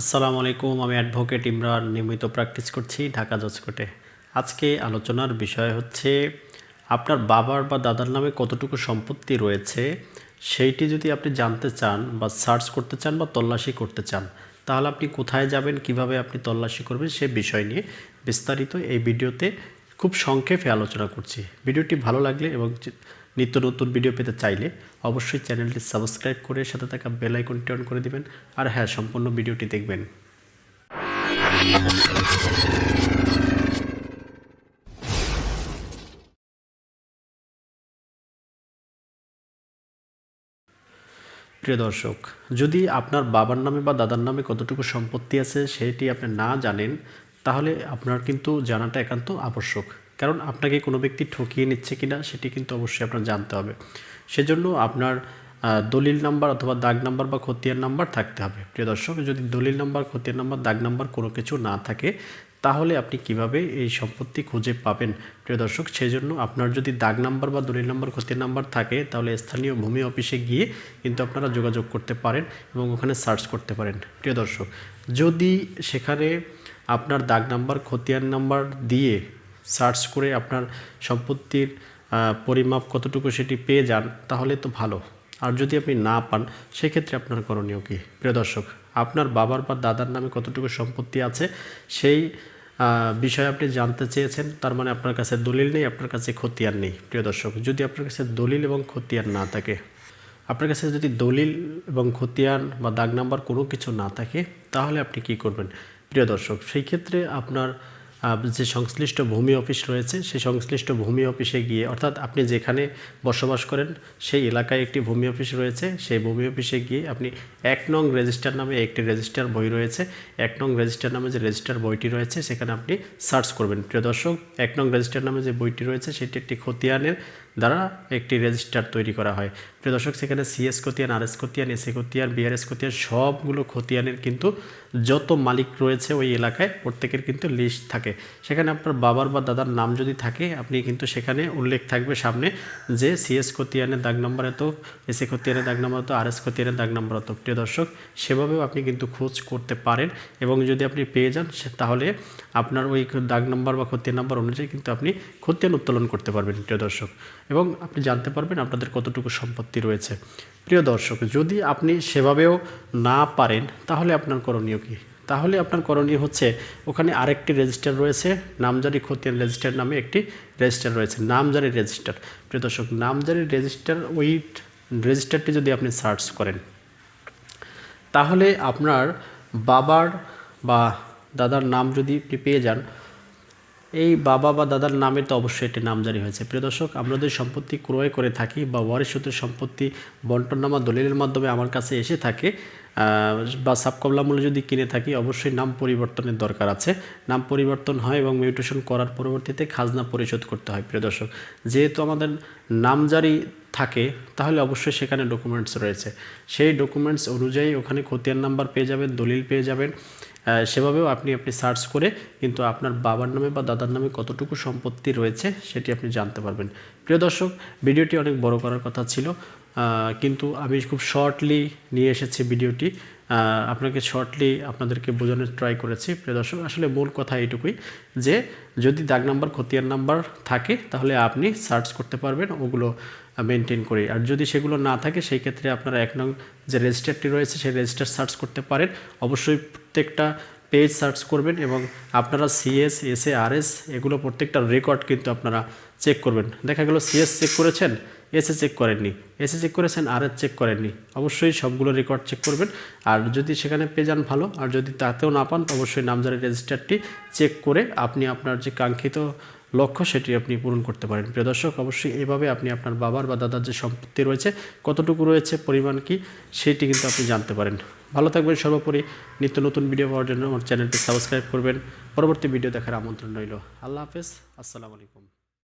আসসালামু আলাইকুম, আমি অ্যাডভোকেট ইমরান, নিয়মিত প্র্যাকটিস করছি ঢাকা জজ কোর্টে আজকে আলোচনার বিষয় হচ্ছে, আপনার বাবার বা দাদার নামে কতটুকু সম্পত্তি রয়েছে, সেইটি যদি আপনি জানতে চান বা সার্চ করতে চান বা তল্লাশি করতে চান, তাহলে আপনি কোথায় যাবেন, কীভাবে আপনি তল্লাশি করবেন, সে বিষয় নিয়ে বিস্তারিত এই ভিডিওতে খুব সংক্ষেপে আলোচনা করছি। ভিডিওটি ভালো লাগলে এবং নিত্য নতুন ভিডিও পেতে চাইলে অবশ্যই চ্যানেলটি সাবস্ক্রাইব করে সাথে থাকা বেল অন করে দিবেন। আর হ্যাঁ সম্পূর্ণ ভিডিওটি দেখবেন। প্রিয় দর্শক, যদি আপনার বাবার নামে বা দাদার নামে কতটুকু সম্পত্তি আছে সেটি আপনি না জানেন, তাহলে আপনার কিন্তু জানাটা একান্ত আবশ্যক। কারণ আপনাকে কোনো ব্যক্তি ঠকিয়ে নিচ্ছে কিনা সেটি কিন্তু অবশ্যই আপনার জানতে হবে। সেজন্য আপনার দলিল নাম্বার অথবা দাগ নাম্বার বা খতিয়ান নাম্বার থাকতে হবে। প্রিয় দর্শক, যদি দলিল নাম্বার, খতিয়ান নাম্বার, দাগ নাম্বার কোনো কিছু না থাকে, তাহলে আপনি কীভাবে এই সম্পত্তি খুঁজে পাবেন? প্রিয় দর্শক সেই জন্য আপনার যদি দাগ নাম্বার বা দলিল নাম্বার, খতিয়ান নাম্বার থাকে, তাহলে স্থানীয় ভূমি অফিসে গিয়ে কিন্তু আপনারা যোগাযোগ করতে পারেন এবং ওখানে সার্চ করতে পারেন। প্রিয় দর্শক, যদি সেখানে আপনার দাগ নাম্বার, খতিয়ান নাম্বার দিয়ে সার্চ করে আপনার সম্পত্তির পরিমাপ কতটুকু সেটি পেয়ে যান, তাহলে তো ভালো। আর যদি আপনি না পান, সেক্ষেত্রে আপনার করণীয় কী? প্রিয় দর্শক, আপনার বাবার বা দাদার নামে কতটুকু সম্পত্তি আছে, সেই বিষয়ে আপনি জানতে চেয়েছেন, তার মানে আপনার কাছে দলিল নেই, আপনার কাছে খতিয়ান নেই। প্রিয় দর্শক, যদি আপনার কাছে দলিল এবং খতিয়ান না থাকে, আপনার কাছে যদি দলিল এবং খতিয়ান বা দাগ নাম্বার কোনো কিছু না থাকে, তাহলে আপনি কি করবেন? প্রিয় দর্শক, সেই ক্ষেত্রে আপনার যে সংশ্লিষ্ট ভূমি অফিস রয়েছে, সেই সংশ্লিষ্ট ভূমি অফিসে গিয়ে, অর্থাৎ আপনি যেখানে বসবাস করেন, সেই এলাকায় একটি ভূমি অফিস রয়েছে। সেই ভূমি অফিসে গিয়ে আপনি এক নং রেজিস্টার নামে একটি রেজিস্টার বই রয়েছে। এক নং রেজিস্টার নামে যে রেজিস্টার বইটি রয়েছে, সেখানে আপনি সার্চ করবেন। প্রিয় দর্শক, এক নং রেজিস্টার নামে যে বইটি রয়েছে, সেটি একটি খতিয়ানের দ্বারা একটি রেজিস্টার তৈরি করা হয়। প্রিয় দর্শক, সেখানে সিএস খতিয়ান আর এস খতিয়ান খতিয়ান বিআরএস খতিয়ান সবগুলো খতিয়ানের কিন্তু যত মালিক রয়েছে ওই এলাকায় প্রত্যেকের কিন্তু লিস্ট থাকে। সেখানে আপনার বাবার বা দাদার নাম যদি থাকে, আপনি কিন্তু সেখানে উল্লেখ থাকবে সামনে যে সিএস খতিয়ানের দাগ নম্বর এত এস এ খতিয়ানের দাগ নম্বর এত আর এস দাগ নম্বর এত। প্রিয় দর্শক, সেভাবেও আপনি কিন্তু খোঁজ করতে পারেন এবং যদি আপনি পেয়ে যান তাহলে আপনার ওই দাগ নম্বর বা খতিয়ান নাম্বার অনুযায়ী কিন্তু আপনি খতিয়ান উত্তোলন করতে পারবেন। প্রিয় দর্শক এবং আপনি জানতে পারবেন আপনাদের কতটুকু সম্পত্তি রয়েছে। প্রিয় দর্শক, যদি আপনি সেভাবেও না পারেন, তাহলে আপনার করণীয় কী? তাহলে আপনার করণীয় হচ্ছে, ওখানে আরেকটি রেজিস্টার রয়েছে, নামজারি খতিয়ান রেজিস্টার নামে একটি রেজিস্টার রয়েছে, নামজারি রেজিস্টার। প্রিয় দর্শক, নামজারি রেজিস্টার, ওই রেজিস্টারটি যদি আপনি সার্চ করেন, তাহলে আপনার বাবার বা দাদার নাম যদি আপনি পেয়ে যান এই বাবা বা দাদার নামে তো অবশ্যই একটি নামজারি হয়েছে। প্রিয় দর্শক, আমরা যদি সম্পত্তি ক্রয় করে থাকি বা ওয়ারিশ সূত্রে সম্পত্তি বন্টননামা দলিলের মাধ্যমে আমার কাছে এসে থাকে বা সাবকবলা মূল্য যদি কিনে থাকি, অবশ্যই নাম পরিবর্তনের দরকার আছে। নাম পরিবর্তন হয় এবং মিউটেশন করার পরবর্তীতে খাজনা পরিশোধ করতে হয়। প্রিয় দর্শক, যেহেতু আমাদের নামজারি থাকে, তাহলে অবশ্যই সেখানে ডকুমেন্টস রয়েছে। সেই ডকুমেন্টস অনুযায়ী ওখানে খতিয়ান নাম্বার পেয়ে যাবেন, দলিল পেয়ে যাবেন। সেভাবেও আপনি আপনি সার্চ করে কিন্তু আপনার বাবার নামে বা দাদার নামে কতটুকু সম্পত্তি রয়েছে সেটি আপনি জানতে পারবেন। প্রিয় দর্শক, ভিডিওটি অনেক বড় করার কথা ছিল। কিন্তু আমি খুব শর্টলি নিয়ে এসেছি ভিডিওটি। আপনাকে শর্টলি আপনাদেরকে বোঝানোর ট্রাই করেছি। প্রিয় দর্শক, আসলে মূল কথা এইটুকুই যে, যদি দাগ নাম্বার, খতিয়ান নাম্বার থাকে, তাহলে আপনি সার্চ করতে পারবেন, ওগুলো মেনটেন করে আর যদি সেগুলো না থাকে, সেই ক্ষেত্রে আপনারা এক নং যে রেজিস্টারটি রয়েছে, সেই রেজিস্টার সার্চ করতে পারেন। অবশ্যই প্রত্যেকটা পেজ সার্চ করবেন এবং আপনারা CS S A R S এগুলো প্রত্যেকটা রেকর্ড কিন্তু আপনারা চেক করবেন। দেখা গেল সিএস চেক করেছেন এসে চেক করেননি। এসে চেক করেছেন আর চেক করেননি। অবশ্যই সবগুলো রেকর্ড চেক করবেন। আর যদি সেখানে পেয়ে যান ভালো, আর যদি তাতেও না পান, অবশ্যই নামজারি রেজিস্টারটি চেক করে আপনি আপনার যে কাঙ্ক্ষিত লক্ষ্য, সেটি আপনি পূরণ করতে পারেন। প্রিয় দর্শক, অবশ্যই এভাবে আপনি আপনার বাবার বা দাদার যে সম্পত্তি রয়েছে, কতটুকু রয়েছে, পরিমাণ কি, সেটি কিন্তু আপনি জানতে পারেন। ভালো থাকবেন সর্বোপরি। নিত্য নতুন ভিডিও পাওয়ার জন্য আমার চ্যানেলটি সাবস্ক্রাইব করবেন। পরবর্তী ভিডিও দেখার আমন্ত্রণ রইল। আল্লাহ হাফেজ। আসসালামু আলাইকুম।